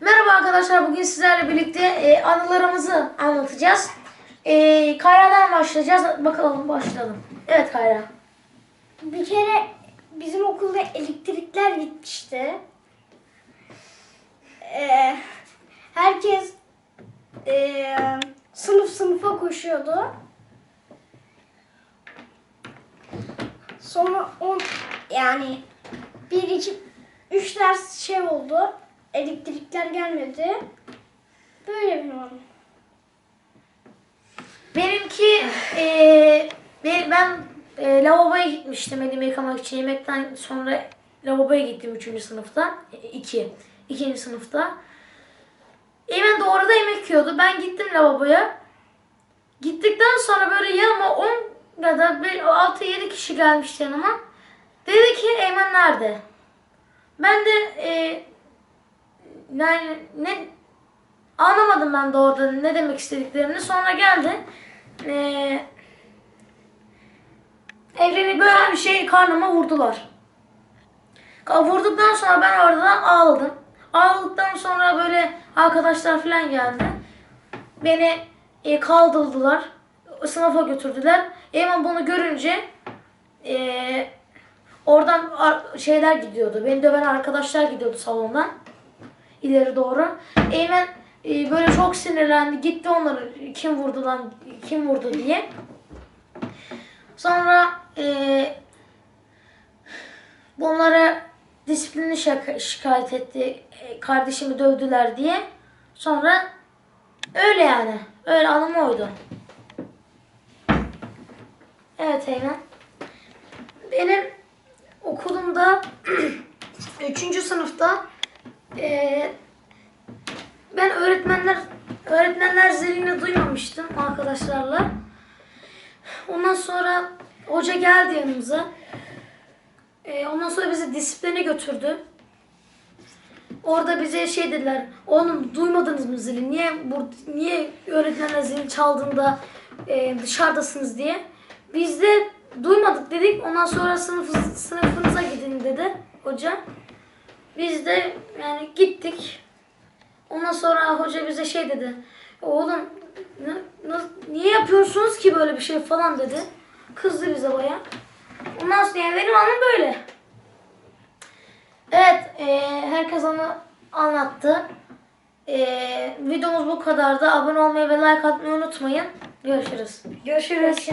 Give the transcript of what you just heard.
Merhaba arkadaşlar. Bugün sizlerle birlikte e, anılarımızı anlatacağız. E, Kayra'dan başlayacağız. Bakalım başlayalım. Evet Kayra. Bir kere bizim okulda elektrikler gitmişti. Ee, herkes ee, sınıf sınıfa koşuyordu. Sonra on yani bir iki üç ders şey oldu. Elektrikler gelmedi. Böyle bir an. Benimki e, be- ben e, lavaboya gitmiştim elimi yıkamak için. Yemekten sonra lavaboya gittim 3. sınıfta. 2. 2. sınıfta. Eymen doğru da yemek yiyordu. Ben gittim lavaboya. Gittikten sonra böyle yanıma 10 ya da 6-7 kişi gelmişti yanıma. Dedi ki Eymen nerede? Ben de e, yani ne anlamadım ben de orada ne demek istediklerini. Sonra geldi. E, evreni böyle bir şey karnıma vurdular. Vurduktan sonra ben orada ağladım. Ağladıktan sonra böyle arkadaşlar falan geldi. Beni e, kaldırdılar. Sınıfa götürdüler. Hemen bunu görünce e, oradan şeyler gidiyordu. Beni döven arkadaşlar gidiyordu salondan. İleri doğru. Eymen e, böyle çok sinirlendi. Gitti onları kim vurdu lan kim vurdu diye. Sonra e, bunlara disiplini şikayet etti. E, Kardeşimi dövdüler diye. Sonra öyle yani. Öyle anım oydu. Evet Eymen. Benim okulumda 3. sınıfta e, ben öğretmenler öğretmenler zilini duymamıştım arkadaşlarla. Ondan sonra hoca geldi yanımıza. Ee, ondan sonra bizi disipline götürdü. Orada bize şey dediler. Oğlum duymadınız mı zili? Niye bur niye öğretmenler zili çaldığında e, dışarıdasınız diye. Biz de duymadık dedik. Ondan sonra sınıf sınıfınıza gidin dedi hoca. Biz de yani gittik. Ondan sonra hoca bize şey dedi. Oğlum niye yapıyorsunuz ki böyle bir şey falan dedi. Kızdı bize baya. Ondan sonra yani benim anım böyle. Evet, e, herkes onu anlattı. E, videomuz bu kadardı. Abone olmayı ve like atmayı unutmayın. Görüşürüz. Görüşürüz.